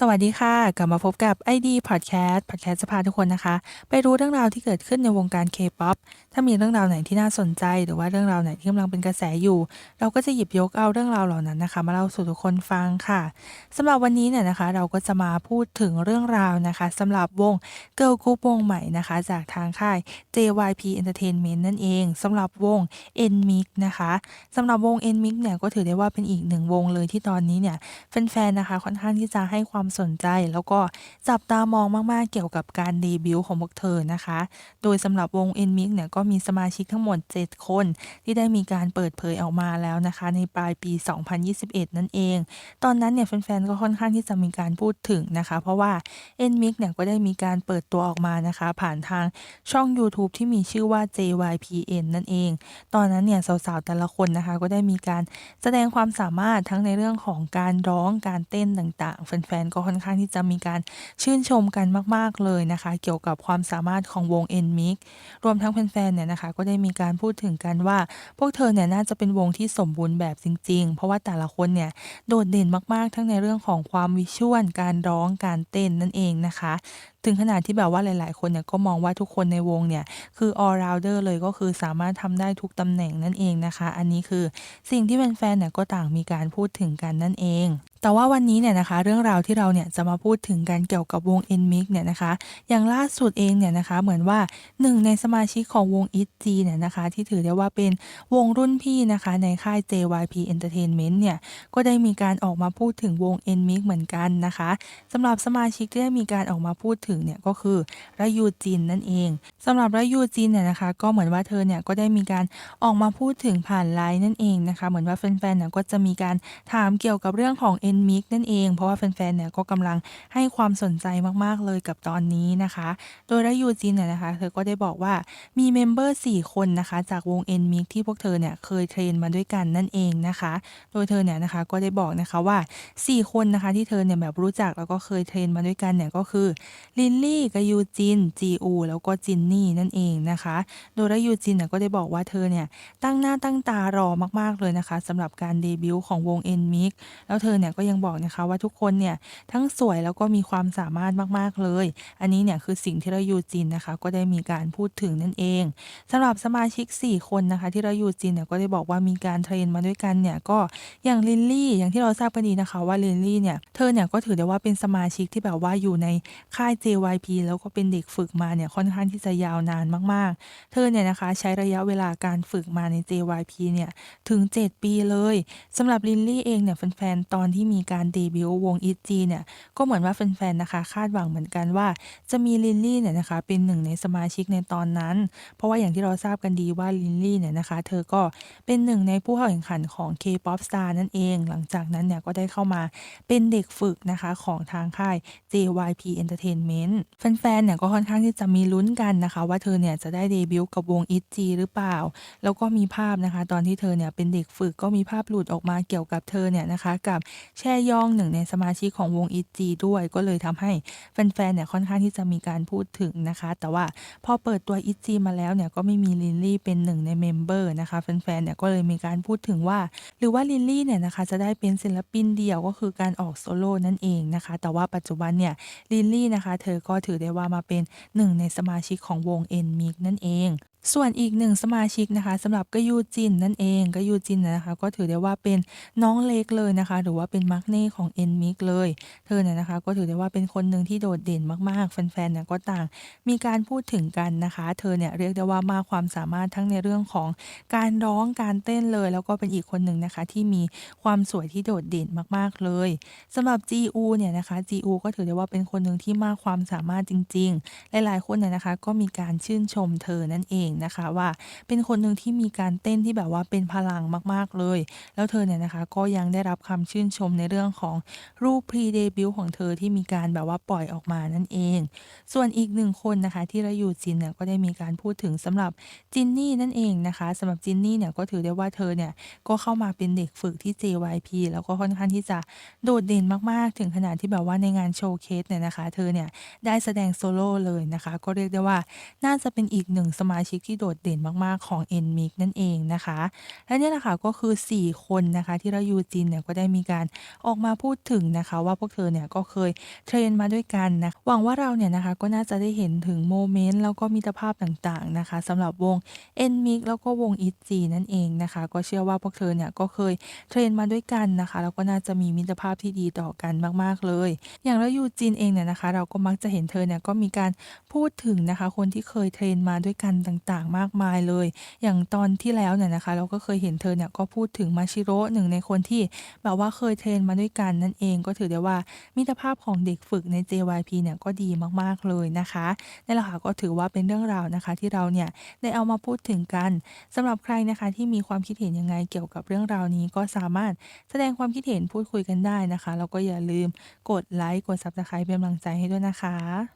สวัสดีค่ะ กลับมาพบกับ ID Podcast Podcast จะพาทุกคนนะคะ ไปรู้เรื่องราวที่เกิดขึ้นในวงการ K-POP ถ้ามีเรื่องราวไหนที่น่าสนใจ หรือว่าเรื่องราวไหนที่กำลังเป็นกระแสอยู่ เราก็จะหยิบยกเอาเรื่องราวเหล่านั้นนะคะ มาเล่าสู่ทุกคนฟังค่ะสำหรับวันนี้เนี่ยนะคะ เราก็จะมาพูดถึงเรื่องราวนะคะสำหรับวง Girl Group วงใหม่นะคะ จากทางค่าย JYP Entertainment นั่นเองสำหรับวง NMIX นะคะสำหรับวง NMIX เนี่ยก็ถือได้ว่าเป็นอีกหนึ่งวงเลยที่ตอนนี้เนี่ยแฟนๆนะคะ ค่อนข้างที่จะให้ความสนใจ แล้วก็จับตามองมากๆเกี่ยวกับการเดบิวต์ของพวกเธอนะคะ โดยสำหรับวง NMIX เนี่ยก็มีสมาชิกทั้งหมด 7 คน ที่ได้มีการเปิดเผยออกมาแล้วนะคะ ในปลายปี 2021 นั่นเอง ตอนนั้นเนี่ยแฟนๆก็ค่อนข้างที่จะมีการพูดถึงนะคะ เพราะว่า NMIX เนี่ยก็ได้มีการเปิดตัวออกมานะคะ ผ่านทางช่องยูทูบที่มีชื่อว่า JYPN นั่นเอง ตอนนั้นเนี่ยสาวๆแต่ละคนนะคะ ก็ได้มีการแสดงความสามารถทั้งในเรื่องของการร้องการเต้นต่างๆแฟนๆก็ค่อนข้างที่จะมีการชื่นชมกันมาก ๆ เลยนะคะ เกี่ยวกับความสามารถของวง NMIX รวมทั้งแฟนๆเนี่ยนะคะ ก็ได้มีการพูดถึงกันว่า พวกเธอเนี่ยน่าจะเป็นวงที่สมบูรณ์แบบจริง ๆ เพราะว่าแต่ละคนเนี่ยโดดเด่นมาก ๆ ทั้งในเรื่องของความวิชวลการร้องการเต้นนั่นเองนะคะถึงขนาดที่แบบว่าหลาย ๆ คนเนี่ยก็มองว่าทุกคนในวงเนี่ยคือ all rounder เลยก็คือสามารถทำได้ทุกตำแหน่งนั่นเองนะคะ อันนี้คือสิ่งที่แฟนๆเนี่ยก็ต่างมีการพูดถึงกันนั่นเอง แต่ว่าวันนี้เนี่ยนะคะเรื่องราวที่เราเนี่ยจะมาพูดถึงกันเกี่ยวกับวง NMIX เนี่ยนะคะ อย่างล่าสุดเองเนี่ยนะคะเหมือนว่าหนึ่งในสมาชิกของวง ITZY เนี่ยนะคะที่ถือได้ว่าเป็นวงรุ่นพี่นะคะในค่าย JYP Entertainment เนี่ยก็ได้มีการออกมาพูดถึงวง NMIX เหมือนกันนะคะสำหรับสมาชิกที่ได้มีการออกมาพูดถึงเนี่ยก็คือระยูจินนั่นเองสำหรับระยูจินเนี่ยนะคะก็เหมือนว่าเธอเนี่ยก็ได้มีการออกมาพูดถึงผ่านไลน์นั่นเองนะคะเหมือนว่าแฟนๆเนี่ยก็จะมีการถามเกี่ยวกับเรื่องของ n NMIX นั่นเอง เพราะว่าแฟนๆเนี่ยก็กำลังให้ความสนใจมากๆเลยกับตอนนี้นะคะ โดยระยูจินเนี่ยนะคะ เธอก็ได้บอกว่ามีเมมเบอร์4คนนะคะ จากวง NMIX ที่พวกเธอเนี่ยเคยเทรนมาด้วยกันนั่นเองนะคะ โดยเธอเนี่ยนะคะก็ได้บอกนะคะว่า 4 คนนะคะที่เธอเนี่ยแบบรู้จักแล้วก็เคยเทรนมาด้วยกันเนี่ยก็คือลินลี่กับยูจินจีอูแล้วก็จินนี่นั่นเองนะคะ โดยระยูจินเนี่ยก็ได้บอกว่าเธอเนี่ยตั้งหน้าตั้งตารอมากๆเลยนะคะสำหรับการเดบิวต์ของวง NMIX แล้วเธอเนี่ยก็ยังบอกนะคะว่าทุกคนเนี่ยทั้งสวยแล้วก็มีความสามารถมากๆเลย อันนี้เนี่ยคือสิ่งที่เระยูจินนะคะ ก็ได้มีการพูดถึงนั่นเองสำหรับสมาชิก 4 คนนะคะ ที่เระยูจินเนี่ยก็ได้บอกว่ามีการเทรนมาด้วยกันเนี่ยก็อย่างลินลี่อย่างที่เราทราบกันดีนะคะว่าลินลี่เนี่ยเธอเนี่ยก็ถือได้ว่าเป็นสมาชิกที่แบบว่าอยู่ในค่าย JYP แล้วก็เป็นเด็กฝึกมาเนี่ยค่อนข้างที่จะยาวนานมากๆ เธอเนี่ยนะคะใช้ระยะเวลาการฝึกมาใน JYP เนี่ยถึง 7 ปีเลยสำหรับลินลี่เองเนี่ยแฟนๆตอนที่มีการเดบิวต์วง ITZY เนี่ยก็เหมือนว่าแฟนๆนะคะ คาดหวังเหมือนกันว่า จะมีลินลี่เนี่ยนะคะเป็นหนึ่งในสมาชิกในตอนนั้น เพราะว่าอย่างที่เราทราบกันดีว่าลินลี่เนี่ยนะคะ เธอก็เป็นหนึ่งในผู้เข้าแข่งขันของ K-POP Star นั่นเอง หลังจากนั้นเนี่ยก็ได้เข้ามาเป็นเด็กฝึกนะคะของทางค่าย JYP Entertainment แฟนๆเนี่ยก็ค่อนข้างที่จะมีลุ้นกันนะคะ ว่าเธอเนี่ยจะได้เดบิวต์กับวง ITZY หรือเปล่า แล้วก็มีภาพนะคะ ตอนที่เธอเนี่ยเป็นเด็กฝึกก็มีภาพหลุดออกมาเกี่ยวกับเธอเนี่ยนะคะ กับแช่ยองหนึ่งในสมาชิกของวง ITZY ด้วย ก็เลยทำให้แฟนๆเนี่ยค่อนข้างที่จะมีการพูดถึงนะคะ แต่ว่าพอเปิดตัว ITZY มาแล้วเนี่ยก็ไม่มีลินลี่เป็นหนึ่งในเมมเบอร์นะคะแฟนๆเนี่ยก็เลยมีการพูดถึงว่า หรือว่าลินลี่เนี่ยนะคะจะได้เป็นศิลปินเดี่ยวก็คือการออกโซโล่นั่นเองนะคะ แต่ว่าปัจจุบันเนี่ยลินลี่นะคะ เธอก็ถือได้ว่ามาเป็นหนึ่งในสมาชิกของวง NMIX นั่นเอง ส่วนอีกหนึ่งสมาชิกนะคะสำหรับกยูจินนั่นเองกยูจินนะคะ ก็ถือได้ว่าเป็นน้องเล็กเลยนะคะ หรือว่าเป็นมักเน่ของ NMIX เลย เธอเนี่ยนะคะ ก็ถือได้ว่าเป็นคนหนึ่งที่โดดเด่นมากๆ แฟนๆเนี่ยก็ต่าง มีการพูดถึงกันนะคะ เธอเนี่ยเรียกได้ว่ามากความสามารถทั้งในเรื่องของการร้องการเต้นเลย แล้วก็เป็นอีกคนหนึ่งนะคะ ที่มีความสวยที่โดดเด่นมากๆเลยสำหรับ GU เนี่ยนะคะ GU ก็ถือได้ว่าเป็นคนหนึ่งที่มากความสามารถจริง ๆ หลายๆคนเนี่ยนะคะ ก็มีการชื่นชมเธอนั่นเองนะคะว่าเป็นคนหนึ่งที่มีการเต้นที่แบบว่าเป็นพลังมากๆเลย แล้วเธอเนี่ยนะคะก็ยังได้รับคำชื่นชมในเรื่องของรูปพรีเดบิวต์ของเธอที่มีการแบบว่าปล่อยออกมานั่นเอง ส่วนอีกหนึ่งคนนะคะที่ระยูจินเนี่ยก็ได้มีการพูดถึงสำหรับจินนี่นั่นเองนะคะสำหรับจินนี่เนี่ยก็ถือได้ว่าเธอเนี่ยก็เข้ามาเป็นเด็กฝึกที่ JYP แล้วก็ค่อนข้างที่จะโดดเด่นมากๆ ถึงขนาดที่แบบว่าในงานโชว์เคสเนี่ยนะคะ เธอเนี่ยได้แสดงโซโล่เลยนะคะ ก็เรียกได้ว่าน่าจะเป็นอีกหนึ่งสมาชิกที่โดดเด่นมากๆของ n m i x นั่นเองนะคะ และเนี่ยแหละค่ะก็คือ 4 คนนะคะ ที่เรายูจินเนี่ยก็ได้มีการออกมาพูดถึงนะคะว่าพวกเธอเนี่ยก็เคยเทรนมาด้วยกันนะหวังว่าเราเนี่ยนะคะก็น่าจะได้เห็นถึงโมเมนต์แล้วก็มิตรภาพต่างๆนะคะสำหรับวง n m i x แล้วก็วง ITZY นั่นเองนะคะ ก็เชื่อว่าพวกเธอเนี่ยก็เคยเทรนมาด้วยกันนะคะแล้วก็น่าจะมีมิตรภาพที่ดีต่อกันมากๆเลย อย่างเรายูจินเองเนี่ยนะคะ เราก็มักจะเห็นเธอเนี่ยก็มีการพูดถึงนะคะ คนที่เคยเทรนมาด้วยกันต่างๆ มากมายเลย อย่างตอนที่แล้วเนี่ยนะคะ เราก็เคยเห็นเธอเนี่ยก็พูดถึงมาชิโร่หนึ่งในคนที่แบบว่าเคยเทรนมาด้วยกันนั่นเองก็ถือได้ว่ามิตรภาพของเด็กฝึกใน JYP เนี่ยก็ดีมากๆเลยนะคะนั่นแหละค่ะก็ถือว่าเป็นเรื่องราวนะคะ ที่เราเนี่ยได้เอามาพูดถึงกันสำหรับใครนะคะที่มีความคิดเห็นยังไงเกี่ยวกับเรื่องราวนี้ก็สามารถแสดงความคิดเห็นพูดคุยกันได้นะคะแล้วก็อย่าลืมกดไลค์กด Subscribe เป็นกำลังใจให้ด้วยนะคะ